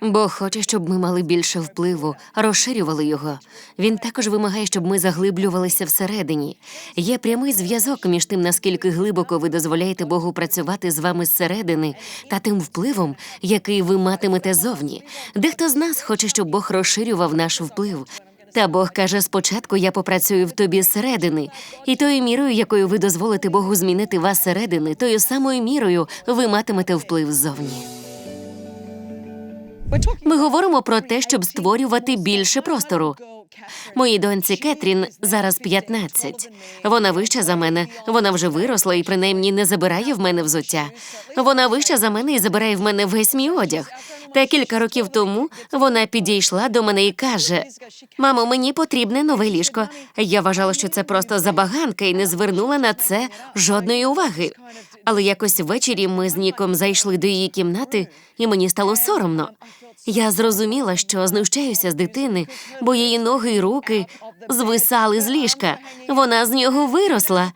Бог хоче, щоб ми мали більше впливу, розширювали його. Він також вимагає, щоб ми заглиблювалися всередині. Є прямий зв'язок між тим, наскільки глибоко ви дозволяєте Богу працювати з вами зсередини, та тим впливом, який ви матимете зовні. Дехто з нас хоче, щоб Бог розширював наш вплив. Та Бог каже: спочатку я попрацюю в тобі зсередини, і тою мірою, якою ви дозволите Богу змінити вас зсередини, тою самою мірою ви матимете вплив ззовні. Ми говоримо про те, щоб створювати більше простору. Моїй доньці Кетрін зараз 15. Вона вища за мене. Вона вже виросла і принаймні не забирає в мене взуття. Вона вища за мене і забирає в мене весь мій одяг. Та кілька років тому вона підійшла до мене і каже: Мамо, мені потрібне нове ліжко. Я вважала, що це просто забаганка, і не звернула на це жодної уваги. Але якось ввечері ми з Ніком зайшли до її кімнати, і мені стало соромно. Я зрозуміла, що знущаюся з дитини, бо її ноги й руки звисали з ліжка. Вона з нього виросла.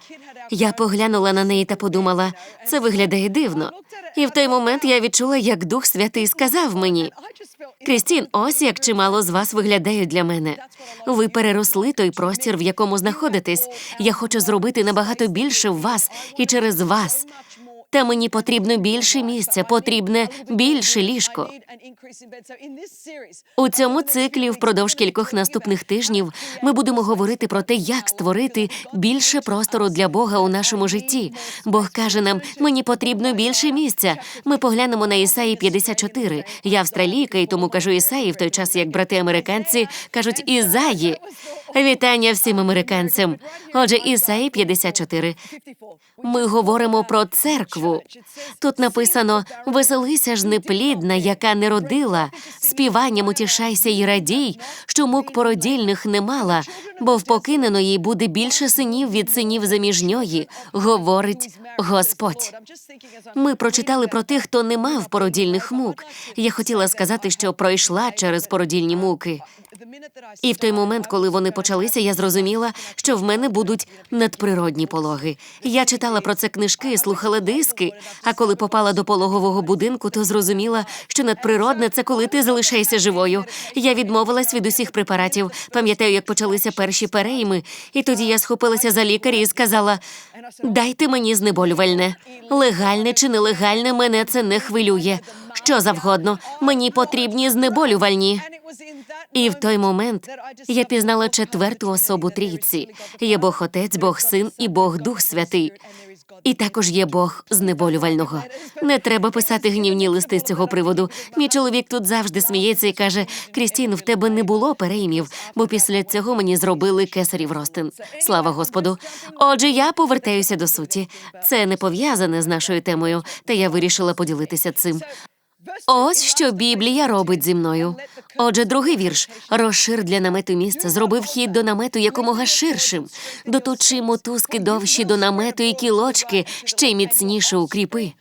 Я поглянула на неї та подумала, це виглядає дивно. І в той момент я відчула, як Дух Святий сказав мені: Крістін, ось як чимало з вас виглядають для мене. Ви переросли той простір, в якому знаходитесь. Я хочу зробити набагато більше в вас і через вас. Та мені потрібно більше місця, потрібне більше ліжко. У цьому циклі впродовж кількох наступних тижнів ми будемо говорити про те, як створити більше простору для Бога у нашому житті. Бог каже нам, мені потрібно більше місця. Ми поглянемо на Ісаї 54. Я австралійка, і тому кажу Ісаї в той час, як брати американці кажуть Ізаї. Вітання всім американцям. Отже, Ісаї 54. Ми говоримо про церкву. Тут написано: веселися ж неплідна, яка не родила, співанням утішайся й радій, що мук породільних не мала, бо в покиненої буде більше синів від синів заміжньої, говорить Господь. Ми прочитали про тих, хто не мав породільних мук. Я хотіла сказати, що пройшла через породільні муки. І в той момент, коли вони почалися, я зрозуміла, що в мене будуть надприродні пологи. Я читала про це книжки, слухала диски. А коли попала до пологового будинку, то зрозуміла, що надприродне це коли ти залишаєшся живою. Я відмовилась від усіх препаратів. Пам'ятаю, як почалися перші перейми, і тоді я схопилася за лікаря і сказала: дайте мені знеболювальне. Легальне чи нелегальне, мене це не хвилює. Що завгодно, мені потрібні знеболювальні. І в той момент я пізнала четверту особу трійці. Є Бог Отець, Бог Син і Бог Дух Святий. І також є Бог знеболювального. Не треба писати гнівні листи з цього приводу. Мій чоловік тут завжди сміється і каже: Крістін, в тебе не було переймів, бо після цього мені зробили кесарів ростин. Слава Господу. Отже, я повертаюся до суті. Це не пов'язане з нашою темою, та я вирішила поділитися цим. Ось що Біблія робить зі мною. Отже, другий вірш розшир для намету місце, зробив вхід до намету якомога ширшим, доточи мотузки довші до намету і кілочки ще й міцніше укріпи.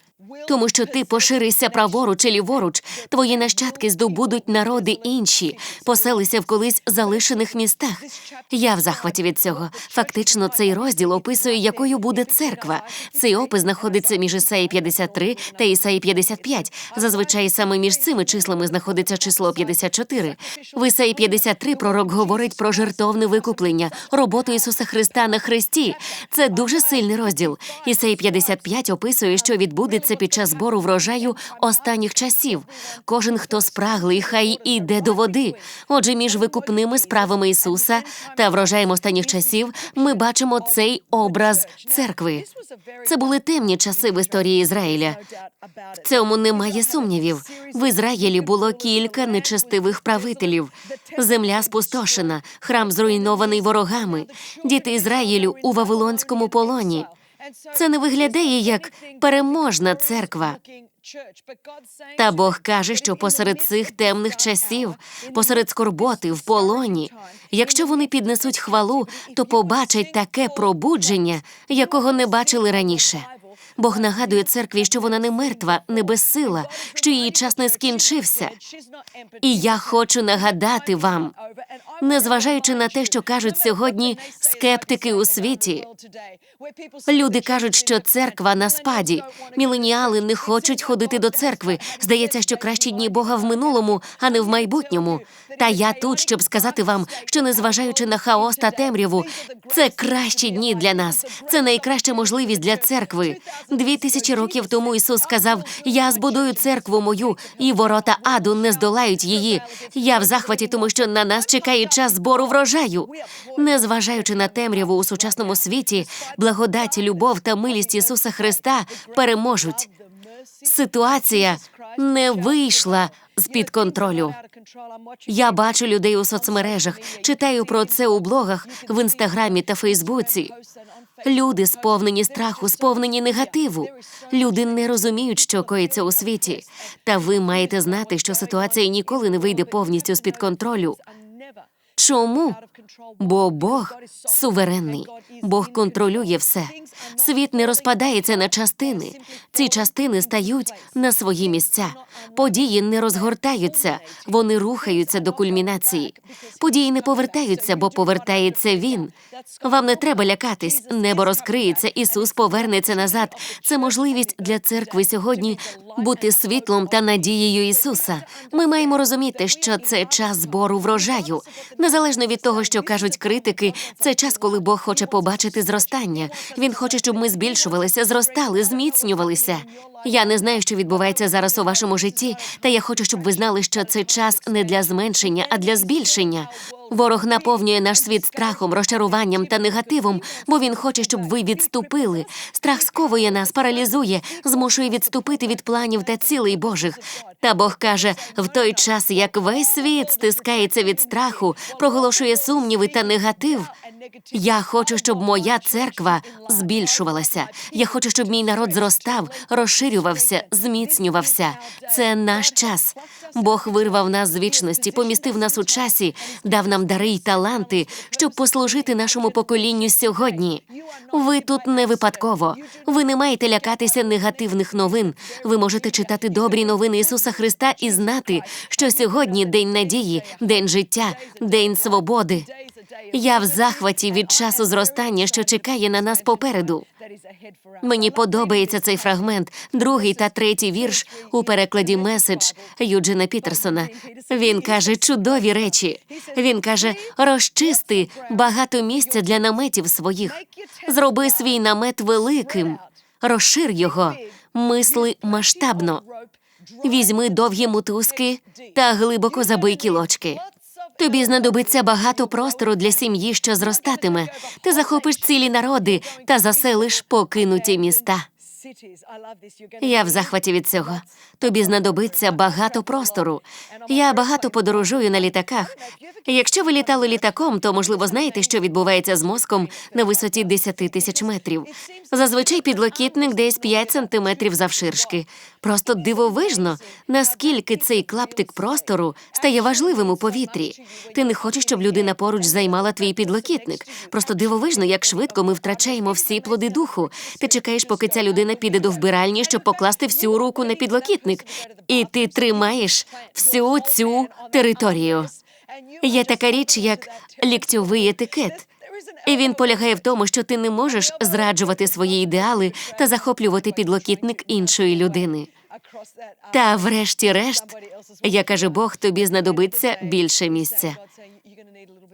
Тому що ти поширишся праворуч і ліворуч, твої нащадки здобудуть народи інші, поселися в колись залишених містах. Я в захваті від цього. Фактично, цей розділ описує, якою буде церква. Цей опис знаходиться між Ісаї 53 та Ісаї 55. Зазвичай саме між цими числами знаходиться число 54. В Ісаї 53 пророк говорить про жертовне викуплення, роботу Ісуса Христа на хресті. Це дуже сильний розділ. Ісаї 55 описує, що відбудеться під час збору врожаю останніх часів. Кожен, хто спраглий, хай іде до води. Отже, між викупними справами Ісуса та врожаєм останніх часів ми бачимо цей образ церкви. Це були темні часи в історії Ізраїля. В цьому немає сумнівів. В Ізраїлі було кілька нечестивих правителів. Земля спустошена, храм зруйнований ворогами. Діти Ізраїлю у Вавилонському полоні. Це не виглядає як переможна церква. Та Бог каже, що посеред цих темних часів, посеред скорботи, в полоні, якщо вони піднесуть хвалу, то побачать таке пробудження, якого не бачили раніше. Бог нагадує церкві, що вона не мертва, не безсила, що її час не скінчився. І я хочу нагадати вам, незважаючи на те, що кажуть сьогодні скептики у світі. Люди кажуть, що церква на спаді. Міленіали не хочуть ходити до церкви. Здається, що кращі дні Бога в минулому, а не в майбутньому. Та я тут, щоб сказати вам, що незважаючи на хаос та темряву, це кращі дні для нас. Це найкраща можливість для церкви. Дві тисячі років тому Ісус сказав: Я збудую церкву мою, і ворота аду не здолають її. Я в захваті, тому що на нас чекає час збору врожаю. Незважаючи на темряву у сучасному світі, благодать, любов та милість Ісуса Христа переможуть. Ситуація не вийшла з під контролю. Я бачу людей у соцмережах, читаю про це у блогах в інстаграмі та Фейсбуці. Люди сповнені страху, сповнені негативу. Люди не розуміють, що коїться у світі. Та ви маєте знати, що ситуація ніколи не вийде повністю з під контролю. Чому? Бо Бог суверенний, Бог контролює все. Світ не розпадається на частини. Ці частини стають на свої місця. Події не розгортаються, вони рухаються до кульмінації. Події не повертаються, бо повертається він. Вам не треба лякатись. Небо розкриється, Ісус повернеться назад. Це можливість для церкви сьогодні бути світлом та надією Ісуса. Ми маємо розуміти, що це час збору врожаю. Незалежно від того, що кажуть критики, це час, коли Бог хоче побачити зростання. Він хоче, щоб ми збільшувалися, зростали, зміцнювалися. Я не знаю, що відбувається зараз у вашому житті, та я хочу, щоб ви знали, що це час не для зменшення, а для збільшення. Ворог наповнює наш світ страхом, розчаруванням та негативом, бо він хоче, щоб ви відступили. Страх сковує нас, паралізує, змушує відступити від планів та цілей Божих. Та Бог каже: в той час, як весь світ стискається від страху, проголошує сумніви та негатив. Я хочу, щоб моя церква збільшувалася. Я хочу, щоб мій народ зростав, розширювався, зміцнювався. Це наш час. Бог вирвав нас з вічності, помістив нас у часі, дав нам дари й таланти, щоб послужити нашому поколінню сьогодні. Ви тут не випадково. Ви не маєте лякатися негативних новин. Ви можете читати добрі новини Ісуса Христа і знати, що сьогодні день надії, день життя, день свободи. Я в захваті від часу зростання, що чекає на нас попереду. Мені подобається цей фрагмент, другий та третій вірш у перекладі меседж Юджина Пітерсона. Він каже чудові речі. Він каже: розчисти багато місця для наметів своїх, зроби свій намет великим, розшир його, мисли масштабно. Візьми довгі мотузки та глибоко забий кілочки. Тобі знадобиться багато простору для сім'ї, що зростатиме. Ти захопиш цілі народи та заселиш покинуті міста. Я в захваті від цього. Тобі знадобиться багато простору. Я багато подорожую на літаках. Якщо ви літали літаком, то можливо знаєте, що відбувається з мозком на висоті 10 тисяч метрів. Зазвичай підлокітник десь 5 сантиметрів завширшки. Просто дивовижно, наскільки цей клаптик простору стає важливим у повітрі. Ти не хочеш, щоб людина поруч займала твій підлокітник. Просто дивовижно, як швидко ми втрачаємо всі плоди духу. Ти чекаєш, поки ця людина піде до вбиральні, щоб покласти всю руку на підлокітник, і ти тримаєш всю цю територію. Є така річ, як ліктьовий етикет. І він полягає в тому, що ти не можеш зраджувати свої ідеали та захоплювати підлокітник іншої людини. Та, врешті-решт, я каже Бог, тобі знадобиться більше місця.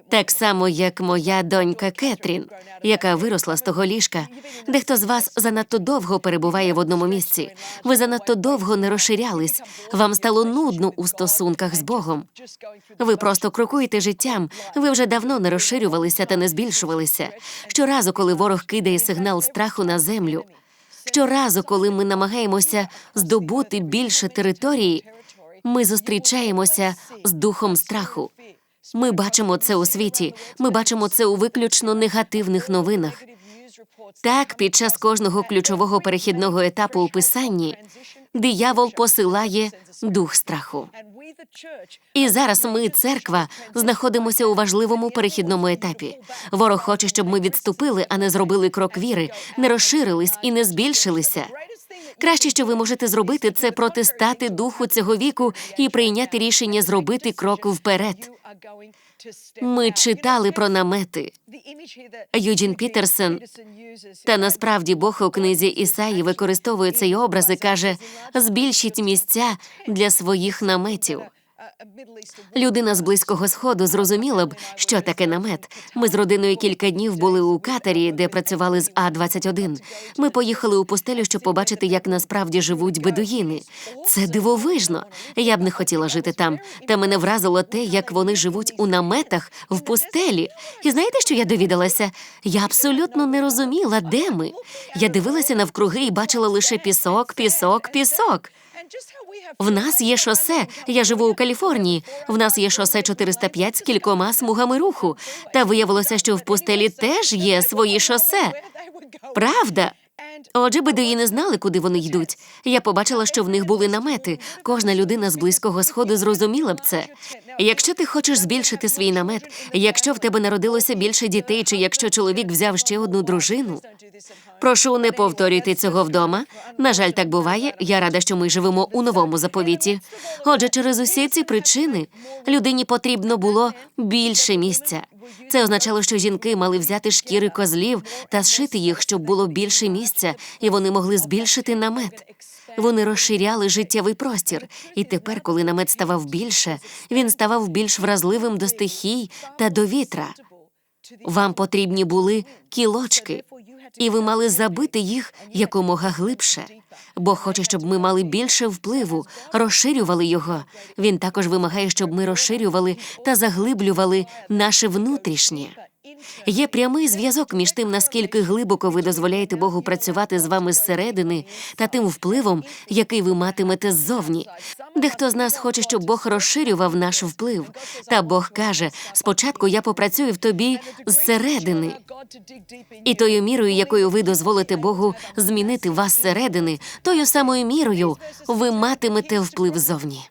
Так само, як моя донька Кетрін, яка виросла з того ліжка. Дехто з вас занадто довго перебуває в одному місці. Ви занадто довго не розширялись. Вам стало нудно у стосунках з Богом. Ви просто крокуєте життям. Ви вже давно не розширювалися та не збільшувалися. Щоразу, коли ворог кидає сигнал страху на землю. Щоразу, коли ми намагаємося здобути більше території, ми зустрічаємося з духом страху. Ми бачимо це у світі. Ми бачимо це у виключно негативних новинах. Так, під час кожного ключового перехідного етапу у писанні диявол посилає дух страху. І зараз ми, церква, знаходимося у важливому перехідному етапі. Ворог хоче, щоб ми відступили, а не зробили крок віри, не розширились і не збільшилися. Краще, що ви можете зробити, це протистати духу цього віку і прийняти рішення зробити крок вперед. Ми читали про намети. Юджін Пітерсон Та насправді Бог у книзі Ісаї використовує цей образ і каже: збільшіть місця для своїх наметів. Людина з близького сходу зрозуміла б, що таке намет. Ми з родиною кілька днів були у Катарі, де працювали з А 21 Ми поїхали у пустелю, щоб побачити, як насправді живуть бедуїни. Це дивовижно. Я б не хотіла жити там. Та мене вразило те, як вони живуть у наметах в пустелі. І знаєте, що я довідалася? Я абсолютно не розуміла, де ми. Я дивилася навкруги і бачила лише пісок, пісок, пісок. В нас є шосе. Я живу у Каліфорнії. В нас є шосе 405 з кількома смугами руху. Та виявилося, що в пустелі теж є свої шосе. Правда? Отже, бедуїни знали, куди вони йдуть. Я побачила, що в них були намети. Кожна людина з близького сходу зрозуміла б це. Якщо ти хочеш збільшити свій намет, якщо в тебе народилося більше дітей, чи якщо чоловік взяв ще одну дружину, прошу не повторюйте цього вдома. На жаль, так буває. Я рада, що ми живемо у новому заповіті. Отже, через усі ці причини людині потрібно було більше місця. Це означало, що жінки мали взяти шкіри козлів та зшити їх, щоб було більше місця, і вони могли збільшити намет. Вони розширяли життєвий простір, і тепер, коли намет ставав більше, він ставав більш вразливим до стихій та до вітра. Вам потрібні були кілочки, і ви мали забити їх якомога глибше. Бо хоче, щоб ми мали більше впливу, розширювали його. Він також вимагає, щоб ми розширювали та заглиблювали наше внутрішнє. Є прямий зв'язок між тим, наскільки глибоко ви дозволяєте Богу працювати з вами зсередини, та тим впливом, який ви матимете ззовні. Дехто з нас хоче, щоб Бог розширював наш вплив. Та Бог каже: спочатку я попрацюю в тобі зсередини. І тою мірою, якою ви дозволите Богу змінити вас зсередини, тою самою мірою ви матимете вплив ззовні.